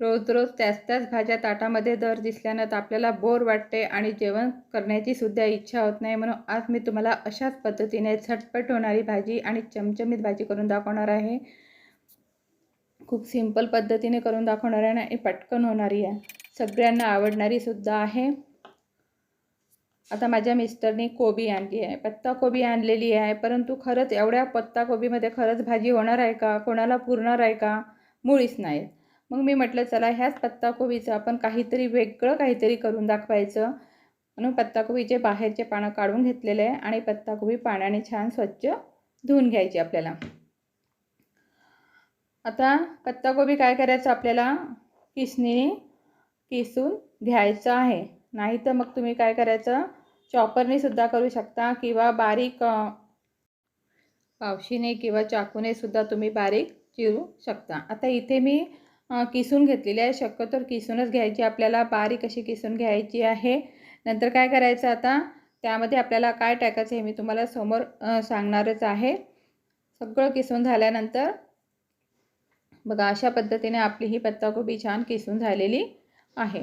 रोज रोज त्याच त्याच भाज्या ताटामध्ये दर दिसल्यानं तर आपल्याला बोर वाटते आणि जेवण करण्याची सुद्धा इच्छा होत नाही. म्हणून आज मी तुम्हाला अशाच पद्धतीने झटपट होणारी भाजी आणि चमचमीत भाजी करून दाखवणार आहे. खूप सिंपल पद्धतीने करून दाखवणार आहे आणि पटकन होणारी आहे. सगळ्यांना आवडणारी सुद्धा आहे. आता माझ्या मिस्टरनी कोबी आणली आहे. पत्ताकोबी आणलेली आहे. परंतु खरंच एवढ्या पत्ताकोबीमध्ये खरंच भाजी होणार आहे का? कोणाला पुरणार आहे का? मुळीच नाही. मग मी म्हटलं चला ह्याच पत्ताकोबीचं आपण काहीतरी वेगळं काहीतरी करून दाखवायचं. म्हणून पत्ताकोबीचे बाहेरचे पानं काढून घेतलेले आहे आणि पत्ताकोबी पाण्याने छान स्वच्छ धुवून घ्यायची आपल्याला. आता पत्ताकोबी काय करायचं आपल्याला? किसणीने किसून घ्यायचं आहे. नाही तर मग तुम्ही काय करायचं? चॉपरने सुद्धा करू शकता किंवा बारीक पावशीने किंवा चाकूने सुद्धा तुम्ही बारीक चिरू शकता. आता इथे मी किसून घेतलेली आहे. शक्यतो किसूनच घ्यायची. आपल्याला बारीक अशी किसून घ्यायची आहे? नंतर काय करायचं आता? त्यामध्ये आपल्याला काय टाकायचं हे मी तुम्हाला समोर सांगणारच आहे. सगळं किसून झाल्यानंतर बघा अशा पद्धतीने आपली ही पत्ताकोबी छान किसून झालेली आहे.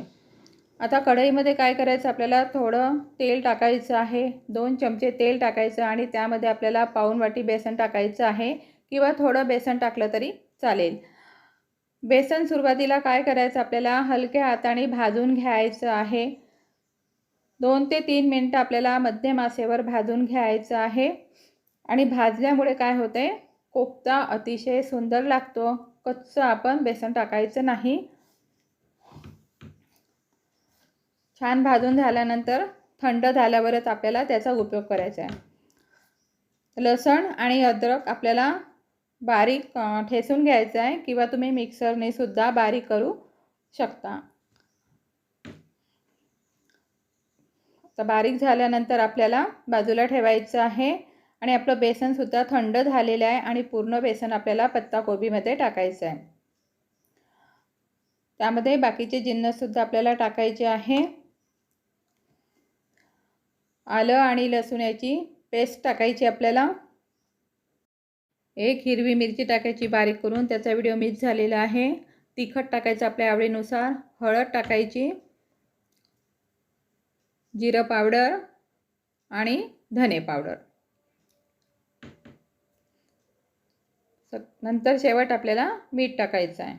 आता कढईमध्ये काय करायचं? आपल्याला थोडं तेल टाकायचं आहे. दोन चमचे तेल टाकायचं आणि त्यामध्ये आपल्याला पाऊन वाटी बेसन टाकायचं आहे. किंवा थोडं बेसन टाकलं तरी चालेल. बेसन सुरुवातीला काय करायचं? आपल्याला हलक्या हाताने भाजून घ्यायचं आहे. दोन ते तीन मिनटं आपल्याला मध्यम आसेवर भाजून घ्यायचं आहे. आणि भाजल्यामुळे काय होते? कोफ्ता अतिशय सुंदर लागतो. कच्चं आपण बेसन टाकायचं नाही. छान भाजून झाल्यानंतर थंड झाल्यावरच आपल्याला त्याचा उपयोग करायचा आहे. लसण आणि अद्रक आपल्याला बारीक ठेसून घ्यायचं आहे किंवा तुम्ही मिक्सरने सुद्धा बारीक करू शकता. तर बारीक झाल्यानंतर आपल्याला बाजूला ठेवायचं आहे आणि आपलं बेसनसुद्धा थंड झालेलं आहे आणि पूर्ण बेसन आपल्याला पत्ताकोबीमध्ये टाकायचं आहे. त्यामध्ये बाकीचे जिन्नससुद्धा आपल्याला टाकायचे आहे. आलं आणि लसूण याची पेस्ट टाकायची आपल्याला. एक हिरवी मिरची टाकायची बारीक करून त्याचा व्हिडिओ मिस झालेला आहे. तिखट टाकायचं आपल्या आवडीनुसार हळद टाकायची जिरं पावडर आणि धने पावडर. नंतर शेवट आपल्याला मीठ टाकायचं आहे.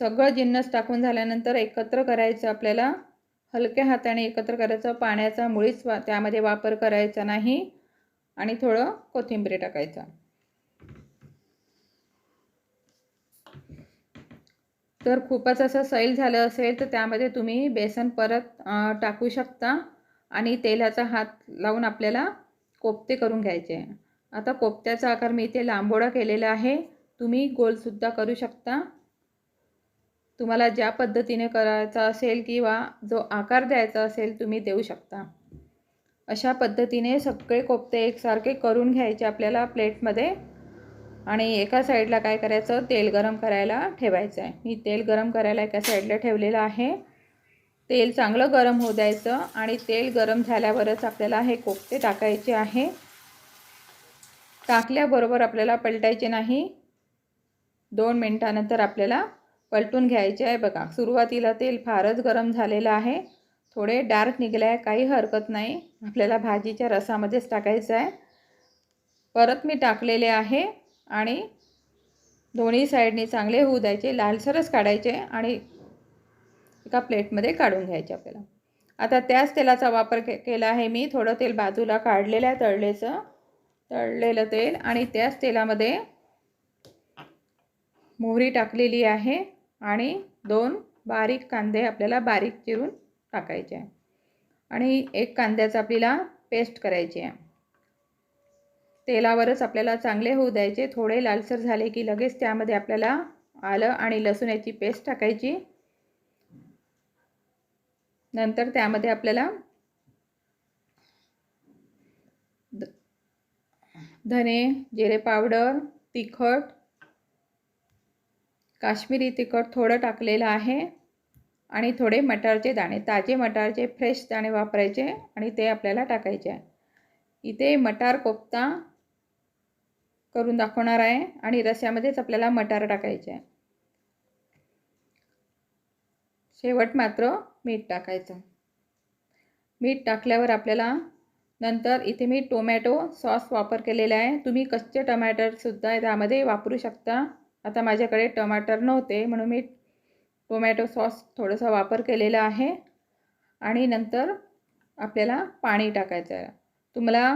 सगळं जिन्नस टाकून झाल्यानंतर एकत्र करायचं आपल्याला. हलक्या हाताने एकत्र करायचं पाण्याचा मुळीच वा त्यामध्ये वापर करायचा नाही. आणि थोडं कोथिंबीर टाकायचं. तर खूपच असं सैल झालं असेल तर त्यामध्ये तुम्ही बेसन परत टाकू शकता आणि तेलाचा हात लावून आपल्याला कोफ्ते करून घ्यायचे. आता कोफ्त्याचा आकार मी इथे लांबोडा केलेला आहे. तुम्ही गोलसुद्धा करू शकता. तुम्हाला ज्या पद्धतीने करायचा असेल किंवा जो आकार द्यायचा असेल तुम्ही देऊ शकता. अशा पद्धतीने सगळे कोफ्ते एकसारखे करून घ्यायचे आपल्याला प्लेटमध्ये. आणि एका साईडला काय करायचं? तेल गरम करायला ठेवायचं आहे मी तेल गरम करायला एका साईडला ठेवलेलं आहे. तेल चांगलं गरम होऊ द्यायचं आणि तेल गरम झाल्यावरच आपल्याला हे कोफ्ते टाकायचे आहे. टाकल्याबरोबर आपल्याला पलटायचे नाही. दोन मिनटानंतर आपल्याला पलटून घ्यायचे आहे. बघा सुरुवातीला तेल फारच गरम झालेलं आहे. थोडे डार्क निघले आहे काही हरकत नाही. आपल्याला भाजीच्या रसामध्येच टाकायचं आहे. परत मी टाकलेले आहे. आणि दोन्ही साईडने चांगले होऊ द्यायचे लालसरच काढायचे आणि एका प्लेटमध्ये काढून घ्यायचे आपल्याला. आता त्याच तेलाचा वापर के केला आहे मी. थोडं तेल बाजूला काढलेलं आहे तळलेचं. तळलेलं तेल आणि त्याच तेलामध्ये मोहरी टाकलेली आहे आणि दोन बारीक कांदे आपल्याला बारीक चिरून टाकायचे आहे. आणि एक कांद्याचं आपल्याला पेस्ट करायची आहे. तेलावरच आपल्याला चांगले होऊ द्यायचे. थोडे लालसर झाले की लगेच त्यामध्ये आपल्याला आलं आणि लसूण याची पेस्ट टाकायची. नंतर त्यामध्ये आपल्याला धने जिरे पावडर तिखट काश्मीरी तिखट थोडं टाकलेलं आहे. आणि थोडे मटारचे दाणे ताजे मटारचे फ्रेश दाणे वापरायचे आणि ते आपल्याला टाकायचे आहे. इथे मटार कोफ्ता करून दाखवणार आहे आणि रश्यामध्येच आपल्याला मटार टाकायचे आहे. शेवट मात्र मीठ टाकायचं. मीठ टाकल्यावर आपल्याला नंतर इथे मी टोमॅटो सॉस वापर केलेला आहे. तुम्ही कच्चे टमाटरसुद्धा त्यामध्ये वापरू शकता. आता माझ्याकडे टमाटर नव्हते म्हणून मी टोमॅटो सॉस थोडंसं वापर केलेला आहे. आणि नंतर आपल्याला पाणी टाकायचं आहे. तुम्हाला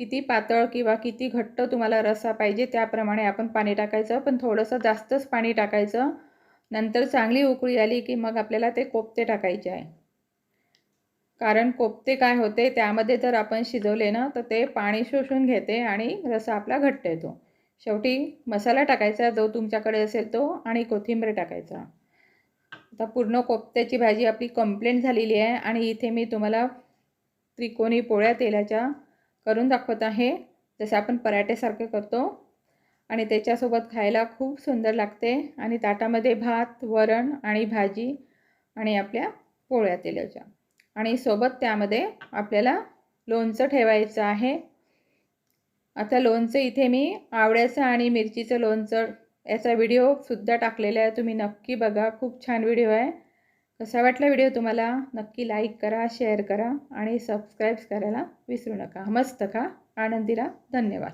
किती पातळ किंवा किती घट्ट तुम्हाला रसा पाहिजे त्याप्रमाणे आपण पाणी टाकायचं. पण थोडंसं जास्तच पाणी टाकायचं. नंतर चांगली उकळी आली की मग आपल्याला ते कोफ्ते टाकायचे आहे. कारण कोफ्ते काय होते त्यामध्ये जर आपण शिजवले ना तर ते पाणी शोषून घेते आणि रसा आपला घट्ट येतो. शेवटी मसाला टाकायचा जो तुमच्याकडे असेल तो आणि कोथिंबीर टाकायचा. आता पूर्ण कोफ्त्याची भाजी आपली कंप्लेंट झालेली आहे आणि इथे मी तुम्हाला त्रिकोणी पोळ्या तेलाच्या करून दाखवत आहे. जसे आपण पराठेसारखे करतो. आणि त्याच्यासोबत खायला खूप सुंदर लागते. आणि ताटामध्ये भात वरण आणि भाजी आणि आपल्या पोळ्या तेलाच्या. आणि सोबत त्यामध्ये आपल्याला लोणचं ठेवायचं आहे. आता लोणचं इथे मी आवळ्याचं आणि मिरचीचं लोणचं याचा व्हिडिओसुद्धा टाकलेला आहे. तुम्ही नक्की बघा. खूप छान व्हिडिओ आहे. कसा वाटला व्हिडिओ तुम्हाला? नक्की लाईक करा शेअर करा आणि सबस्क्राईब करायला विसरू नका. मस्त खा आनंदीला धन्यवाद.